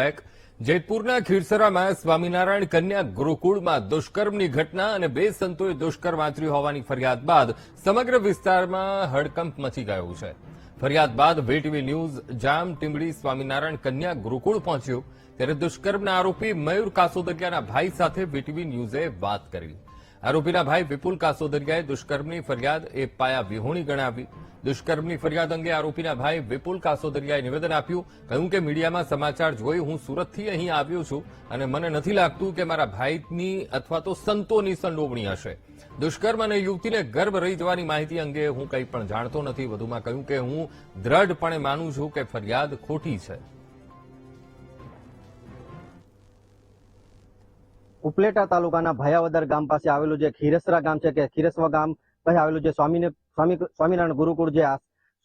Back જેતપુરના ખીરસરામાં Swaminarayan કન્યા ગુરુકુળમાં દુષ્કર્મની ઘટના અને બે સંતોએ દુષ્કર્મ આચર્યું હોવાની ફરિયાદ બાદ સમગ્ર વિસ્તારમાં હડકંપ મચી ગયો છે. ફરિયાદ બાદ વીટીવી ન્યૂઝ જામ ટીમડી સ્વામિનારાયણ કન્યા ગુરુકુળ પહોંચ્યું. ત્યારે દુષ્કર્મના આરોપી મયુર કાસોદરિયાના ભાઈ સાથે વીટીવી ન્યૂઝે વાત કરી. આરોપીના ભાઈ વિપુલ કાસોદરિયાએ દુષ્કર્મની ફરિયાદ એ પાયા વિહોણી ગણાવી. દુષ્કર્મની ફરિયાદ અંગે આરોપીના ભાઈ વિપુલ કાસોદરિયાએ નિવેદન આપ્યું, કહ્યું કે મીડિયામાં સમાચાર જોઈ હું સુરતથી અહીં આવ્યો છું અને મને નથી લાગતું કે મારા ભાઈની અથવા તો સંતોની સંડોવણી હશે. દુષ્કર્મ અને યુવતીને ગર્ભ રહી જવાની માહિતી અંગે હું કંઈ પણ જાણતો નથી. વધુમાં કહ્યું કે હું દ્રઢપણે માનું છું કે ફરિયાદ ખોટી છે. ઉપલેટા તાલુકાના ભયાવદર ગામ પાસે આવેલું જે ખીરસરા ગામ છે કે ખીરસવા ગામ પાસે આવેલું જે સ્વામીને સ્વામી સ્વામિનારાયણ ગુરુકુળ જે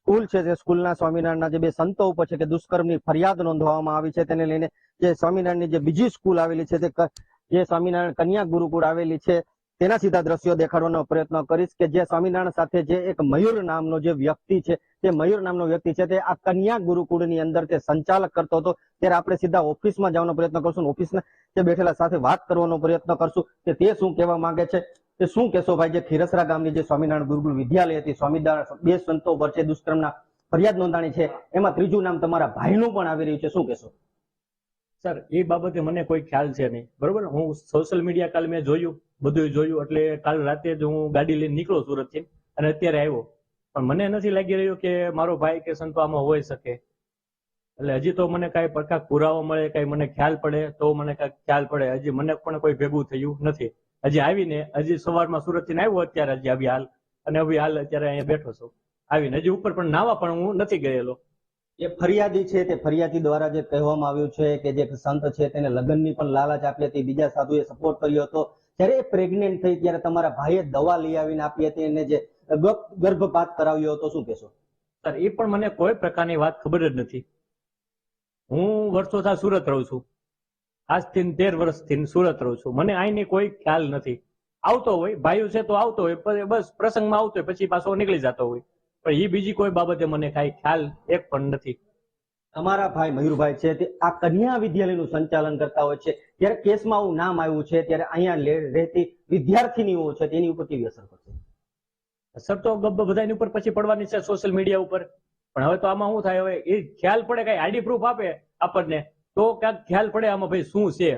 સ્કૂલ છે જે સ્કૂલના સ્વામિનારાયણના જે બે સંતો ઉપર છે કે દુષ્કર્મની ફરિયાદ નોંધવામાં આવી છે તેને લઈને જે સ્વામિનારાયણની જે બીજી સ્કૂલ આવેલી છે તે જે સ્વામિનારાયણ કન્યા ગુરુકુળ આવેલી છે તેના સીધા દ્રશ્યો દેખાડવાનો પ્રયત્ન કરીશ કે જે સ્વામિનારાયણ સાથે જે એક મયુર નામનો જે વ્યક્તિ છે, તે મયુર નામનો વ્યક્તિ છે, તે આ કન્યા ગુરુકુળની અંદર તે સંચાલક કરતો હતો. ત્યારે આપણે સીધા ઓફિસમાં જવાનો પ્રયત્ન કરશું ઓફિસના જે બેઠેલા સાથે વાત કરવાનો પ્રયત્ન કરશું કે તે શું કહેવા માંગે છે? તે શું કહેશો ભાઈ? જે ખીરસરા ગામની જે સ્વામિનારાયણ ગુરુકુળ વિદ્યાલય હતી, સ્વામિનારાયણ બે સંતો પર છે, દુષ્કર્મના ફરિયાદ નોંધાણી છે. એમાં ત્રીજું નામ તમારા ભાઈનું પણ આવી રહ્યું છે. શું કહેશો? સર, એ બાબતે મને કોઈ ખ્યાલ છે નહીં. બરોબર? હું સોશિયલ મીડિયા કાલે મેં જોયું. બધું જોયું. એટલે કાલ રાતે જ હું ગાડી લઈને નીકળો સુરતથી અને અત્યારે આવ્યો. પણ મને નથી લાગી રહ્યું કે મારો ભાઈ કે સંતો આમાં હોઈ શકે. એટલે હજી તો મને કાંઈ પડકા પુરાવો મળે, કાંઈ મને ખ્યાલ પડે, તો મને કાંઈક ખ્યાલ પડે. હજી મને પણ કોઈ ભેગું થયું નથી. હજી આવીને, હજી સવારમાં સુરતથી આવ્યો અત્યારે હજી આવી હાલ. અને હવે હાલ અત્યારે અહીંયા બેઠો છું. આવીને હજી ઉપર પણ નાવા પણ હું નથી ગયેલો. એ ફરિયાદી છે તે ફરિયાદી દ્વારા જે કહેવામાં આવ્યું છે કે જે સંત છે તેને લગ્નની પણ લાલચ આપી હતી. બીજા સાધુએ સપોર્ટ કર્યો હતો. જ્યારે એ પ્રેગ્નેન્ટ થઈ ત્યારે તમારા ભાઈએ દવા લઈ આવીને આપી હતી એને જે ગર્ભપાત કરાવ્યો હતો, શું કહેશો? સર, એ પણ મને કોઈ પ્રકારની વાત ખબર જ નથી. હું વર્ષોથી સુરત રહું છું. આજથી તેર વર્ષથી સુરત રહું છું. મને અહીંની કોઈ ખ્યાલ નથી. આવતો હોય, ભાઈઓ છે તો આવતો હોય બસ પ્રસંગમાં આવતો હોય, પછી પાછો નીકળી જતો હોય. પણ એ બીજી કોઈ બાબતે મને કાંઈ ખ્યાલ એક પણ નથી. તમારા ભાઈ મયુરભાઈ છે તે આ કન્યા વિદ્યાલયનું સંચાલન કરતા હોય છે. ત્યારે કેસમાં આવું નામ આવ્યું છે ત્યારે અહીંયા રહેતી વિદ્યાર્થીનીઓ છે તેની ઉપર કેવી અસર પડશે? સર તો ગબ્બ બધાની ઉપર પછી પડવાની છે સોશિયલ મીડિયા ઉપર. પણ હવે તો આમાં શું થાય? હવે એ ખ્યાલ પડે કઈ આઈડી પ્રૂફ આપે આપણને તો ક્યાંક ખ્યાલ પડે આમાં ભાઈ શું છે?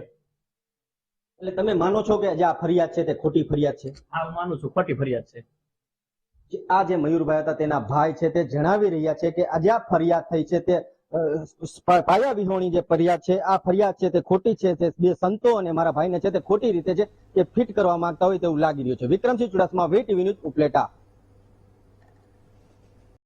એટલે તમે માનો છો કે જે આ ફરિયાદ છે તે ખોટી ફરિયાદ છે? આ માનું છું ખોટી ફરિયાદ છે. આ જે મયુરભાઈ હતા તેના ભાઈ છે તે જણાવી રહ્યા છે કે આજે આ ફરિયાદ થઈ છે તે પાયા વિહોણી જે ફરિયાદ છે, આ ફરિયાદ છે તે ખોટી છે, તે બે સંતો અને મારા ભાઈને છે તે ખોટી રીતે છે કે ફિટ કરવા માંગતા હોય તેવું લાગી રહ્યું છે. Vikramsinh Chudasama, V TV news Upleta.